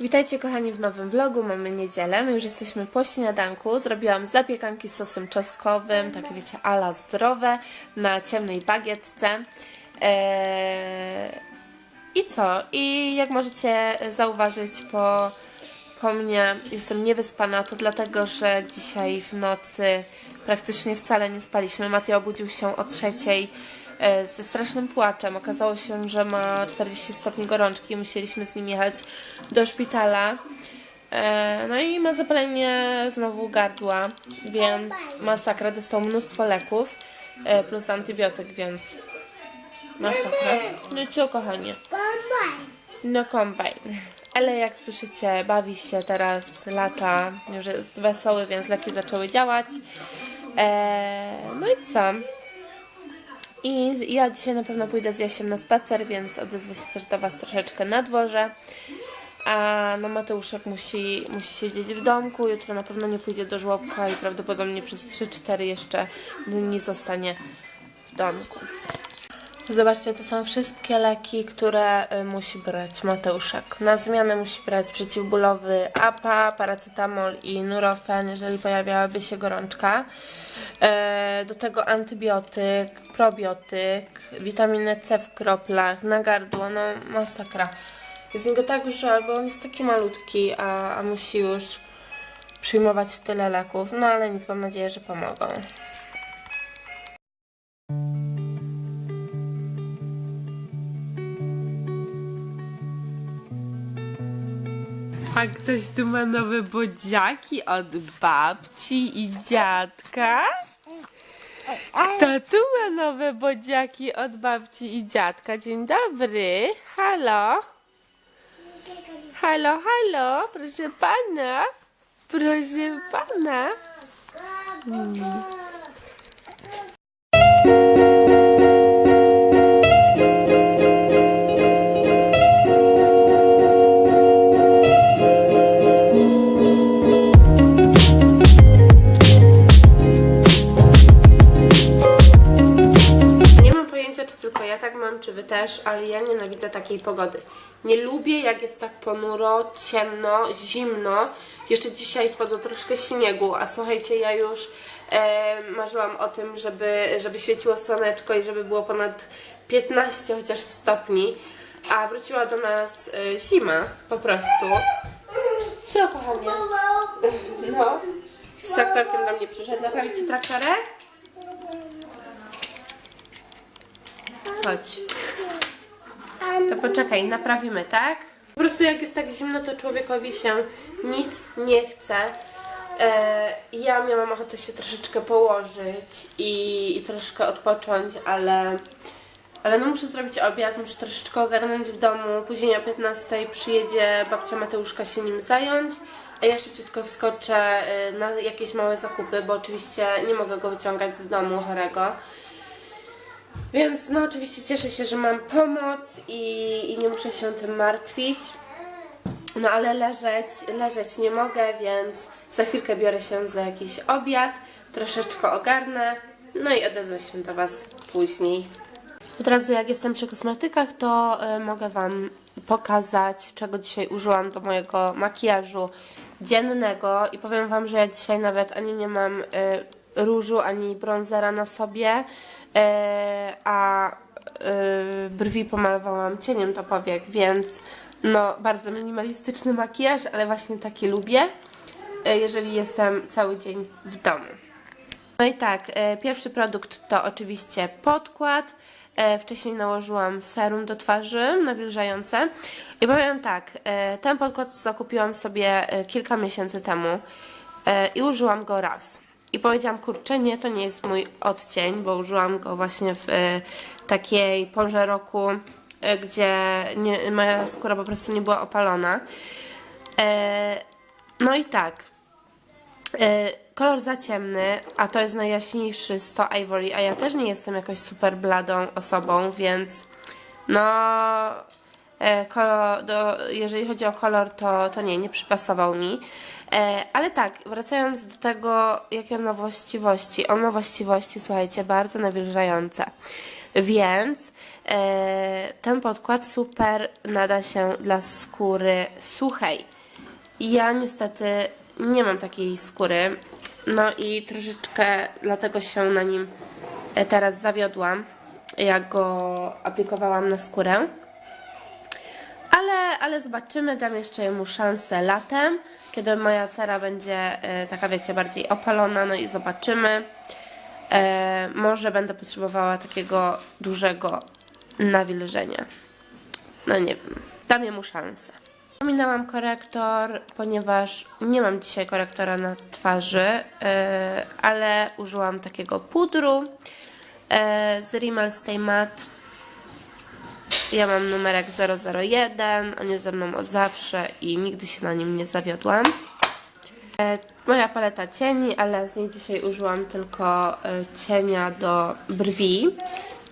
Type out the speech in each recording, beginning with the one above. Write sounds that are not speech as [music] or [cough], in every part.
Witajcie kochani w nowym vlogu, mamy niedzielę, my już jesteśmy po śniadanku, zrobiłam zapiekanki z sosem czosnkowym, takie wiecie ala zdrowe, na ciemnej bagietce. Eee, I co? I jak możecie zauważyć po, po mnie, jestem niewyspana, to dlatego, że dzisiaj w nocy praktycznie wcale nie spaliśmy. Matej obudził się o trzeciej e, ze strasznym płaczem. Okazało się, że ma 40 stopni gorączki. Musieliśmy z nim jechać do szpitala. E, No i ma zapalenie znowu gardła, więc masakra. Dostał mnóstwo leków e, plus antybiotyk, więc masakra. No i co, kochanie? No kombajn. Ale jak słyszycie, bawi się teraz, lata, już jest wesoły, więc leki zaczęły działać. Eee, no i co? I ja dzisiaj na pewno pójdę z Jasiem na spacer, więc odezwę się też do Was troszeczkę na dworze. A no Mateuszek musi, musi siedzieć w domku, jutro na pewno nie pójdzie do żłobka i prawdopodobnie przez 3-4 jeszcze dni zostanie w domku. Zobaczcie, to są wszystkie leki, które y, musi brać Mateuszek. Na zmianę musi brać przeciwbólowy APA, paracetamol i Nurofen, jeżeli pojawiałaby się gorączka. E, Do tego antybiotyk, probiotyk, witaminę C w kroplach, na gardło, no masakra. Jest mi go tak żal, bo on jest taki malutki, a, a musi już przyjmować tyle leków. No ale nic, mam nadzieję, że pomogą. A ktoś tu ma nowe bodziaki od babci i dziadka? Kto tu ma nowe bodziaki od babci i dziadka? Dzień dobry. Halo? Halo, halo, proszę pana. Proszę pana. Nie też, ale ja nienawidzę takiej pogody. Nie lubię, jak jest tak ponuro, ciemno, zimno. Jeszcze dzisiaj spadło troszkę śniegu, a słuchajcie, ja już e, marzyłam o tym, żeby, żeby świeciło słoneczko i żeby było ponad 15 chociaż stopni. A wróciła do nas e, zima po prostu. Co, kochanie? No. Z traktorkiem do mnie przyszedł. Naprawić ci traktorek? Chodź. To poczekaj, naprawimy, tak? Po prostu jak jest tak zimno, to człowiekowi się nic nie chce. E, ja miałam ochotę się troszeczkę położyć i, i troszkę odpocząć, ale, ale no muszę zrobić obiad, muszę troszeczkę ogarnąć w domu. Później o 15 przyjedzie babcia Mateuszka się nim zająć, a ja szybciutko wskoczę e, na jakieś małe zakupy, bo oczywiście nie mogę go wyciągać z domu chorego. Więc no oczywiście cieszę się, że mam pomoc i, i nie muszę się tym martwić. No ale leżeć, leżeć nie mogę, więc za chwilkę biorę się za jakiś obiad, troszeczkę ogarnę, no i odezwę się do Was później. Od razu jak jestem przy kosmetykach, to y, mogę Wam pokazać, czego dzisiaj użyłam do mojego makijażu dziennego i powiem Wam, że ja dzisiaj nawet ani nie mam y, różu, ani bronzera na sobie, a y, brwi pomalowałam cieniem do powiek, więc no bardzo minimalistyczny makijaż, ale właśnie taki lubię, y, jeżeli jestem cały dzień w domu. No i tak, e, pierwszy produkt to oczywiście podkład. E, wcześniej nałożyłam serum do twarzy nawilżające. I powiem tak, e, ten podkład zakupiłam sobie e, kilka miesięcy temu e, i użyłam go raz. I powiedziałam, kurczę, nie, to nie jest mój odcień, bo użyłam go właśnie w e, takiej porze roku, e, gdzie nie, moja skóra po prostu nie była opalona. E, no i tak, kolor za ciemny, a to jest najjaśniejszy 100 Ivory, a ja też nie jestem jakoś super bladą osobą, więc no kolor, do, jeżeli chodzi o kolor, to, to nie, nie przypasował mi. E, ale tak, wracając do tego, jakie on ma właściwości. On ma właściwości, słuchajcie, bardzo nawilżające. Więc e, ten podkład super nada się dla skóry suchej. Ja niestety nie mam takiej skóry. No i troszeczkę dlatego się na nim e, teraz zawiodłam, jak go aplikowałam na skórę. Ale, ale zobaczymy, dam jeszcze mu szansę latem, kiedy moja cera będzie e, taka, wiecie, bardziej opalona, no i zobaczymy. E, może będę potrzebowała takiego dużego nawilżenia. No nie wiem, dam mu szansę. Pominęłam korektor, ponieważ nie mam dzisiaj korektora na twarzy, e, ale użyłam takiego pudru e, z Rimmel Stay Matte. Ja mam numerek 001, on jest ze mną od zawsze i nigdy się na nim nie zawiodłam. E, Moja paleta cieni, ale z niej dzisiaj użyłam tylko e, cienia do brwi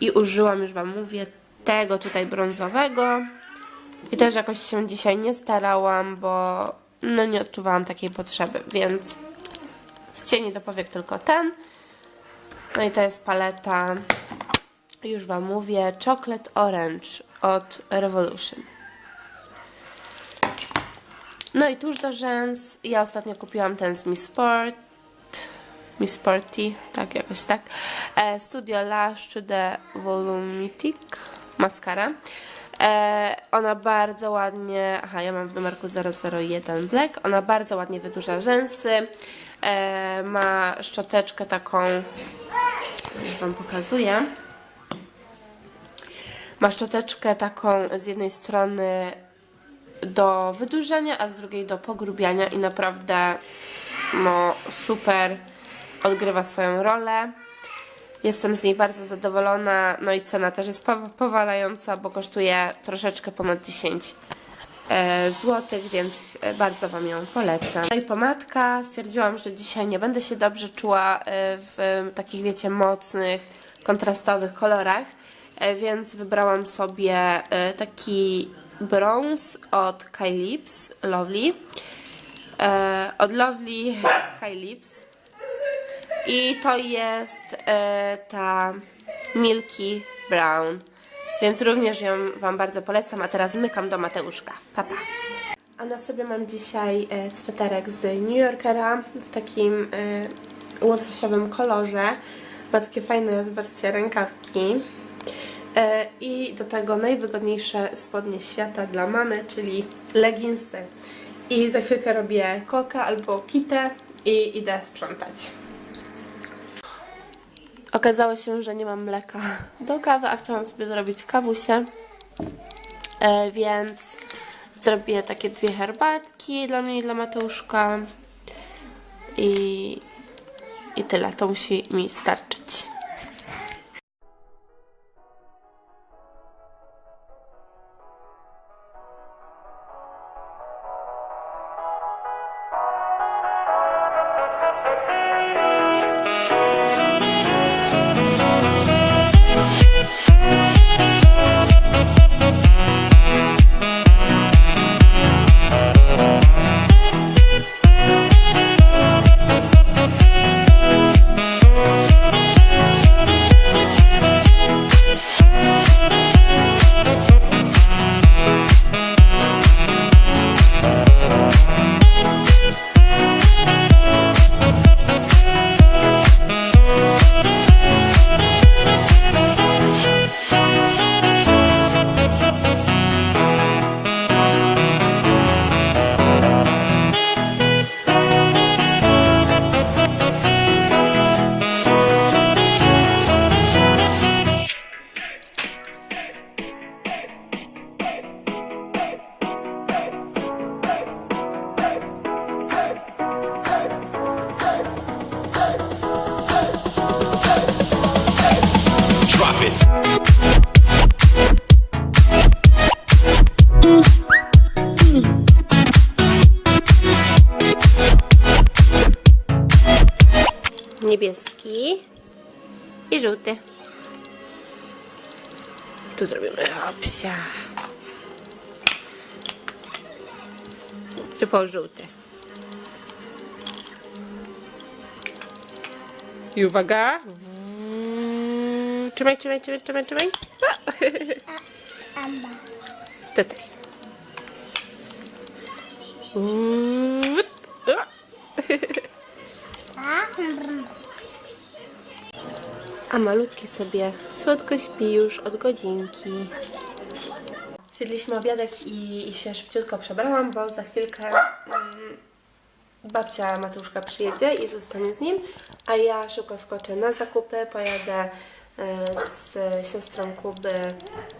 i użyłam, już Wam mówię, tego tutaj brązowego. I też jakoś się dzisiaj nie starałam, bo no nie odczuwałam takiej potrzeby, więc z cieni do powiek tylko ten. No i to jest paleta, już Wam mówię, Chocolate Orange od Revolution. No i tuż do rzęs. Ja ostatnio kupiłam ten z Miss Sport. Miss Sporty, tak, jakoś tak. E, Studio Lash 3D Volumitic Mascara. E, ona bardzo ładnie, aha, ja mam w numerku 001 Black. Ona bardzo ładnie wydłuża rzęsy. E, ma szczoteczkę taką, już Wam pokazuję. Ma szczoteczkę taką z jednej strony do wydłużenia, a z drugiej do pogrubiania i naprawdę no, super odgrywa swoją rolę. Jestem z niej bardzo zadowolona, no i cena też jest pow- powalająca, bo kosztuje troszeczkę ponad 10 e, złotych, więc e, bardzo Wam ją polecam. No i pomadka. Stwierdziłam, że dzisiaj nie będę się dobrze czuła e, w takich, wiecie, mocnych, kontrastowych kolorach, więc wybrałam sobie e, taki brąz od Kai Lips, Lovely. E, od Lovely Kai Lips. I to jest e, ta Milky Brown. Więc również ją Wam bardzo polecam. A teraz zmykam do Mateuszka. Papa. A na sobie mam dzisiaj e, sweterek z New Yorkera w takim e, łososiowym kolorze. Ma takie fajne, zobaczcie, rękawki. E, I do tego najwygodniejsze spodnie świata dla mamy, czyli leginsy. I za chwilkę robię koka albo kitę i idę sprzątać. Okazało się, że nie mam mleka do kawy, a chciałam sobie zrobić kawusie, e, więc zrobię takie dwie herbatki dla mnie i dla Mateuszka i, i tyle, to musi mi starczyć. niebieski i żółty. Tu zrobimy opsia. Typowo żółty. I uwaga. Trzymaj, trzymaj, trzymaj, trzymaj, trzymaj. [laughs] Tutaj. Uuu. Malutki sobie słodko śpi już od godzinki. Zjedliśmy obiadek i, i się szybciutko przebrałam, bo za chwilkę mm, babcia Matuszka przyjedzie i zostanie z nim, a ja szybko skoczę na zakupy, pojadę e, z siostrą Kuby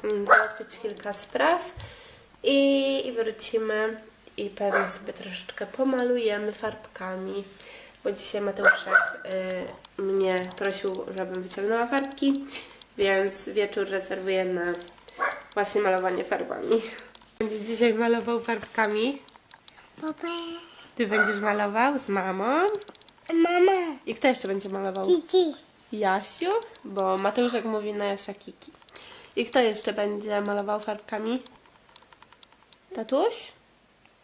mm, załatwić kilka spraw i, i wrócimy i pewnie sobie troszeczkę pomalujemy farbkami, bo dzisiaj Mateuszek y, mnie prosił, żebym wyciągnęła farbki, więc wieczór rezerwuję na właśnie malowanie farbami. Będzie dzisiaj malował farbkami. Ty będziesz malował z mamą. Mama. I kto jeszcze będzie malował? Kiki. Jasiu, bo Mateuszek mówi na Jasia Kiki. I kto jeszcze będzie malował farbkami? Tatuś?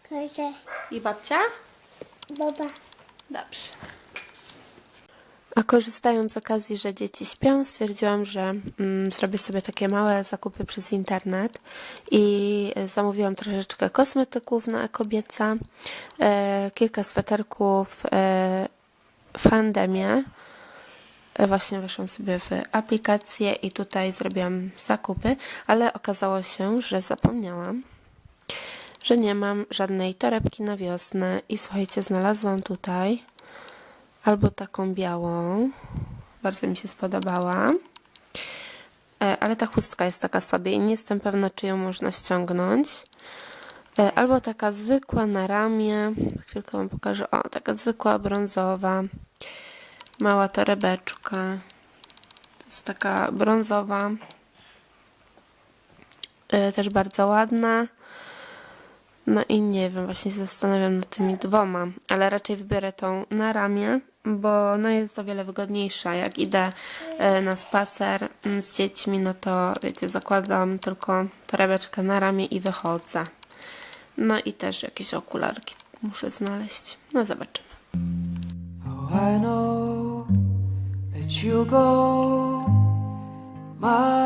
Proszę. I babcia? Baba. Dobrze. A korzystając z okazji, że dzieci śpią, stwierdziłam, że mm, zrobię sobie takie małe zakupy przez internet i zamówiłam troszeczkę kosmetyków na kobieca, e, kilka sweterków, e, fandemię. E, Właśnie weszłam sobie w aplikację i tutaj zrobiłam zakupy, ale okazało się, że zapomniałam że nie mam żadnej torebki na wiosnę. I słuchajcie, znalazłam tutaj albo taką białą, bardzo mi się spodobała, E, ale ta chustka jest taka sobie i nie jestem pewna, czy ją można ściągnąć. E, Albo taka zwykła na ramię, chwilkę wam pokażę, o, taka zwykła brązowa, mała torebeczka, to jest taka brązowa, E, też bardzo ładna. No i nie wiem, właśnie się zastanawiam nad tymi dwoma, ale raczej wybiorę tą na ramię, bo no jest o wiele wygodniejsza. Jak idę e, na spacer mm, z dziećmi, no to wiecie, zakładam tylko torebeczkę na ramię i wychodzę. No i też jakieś okularki muszę znaleźć. No zobaczymy. Oh, I know that you go, my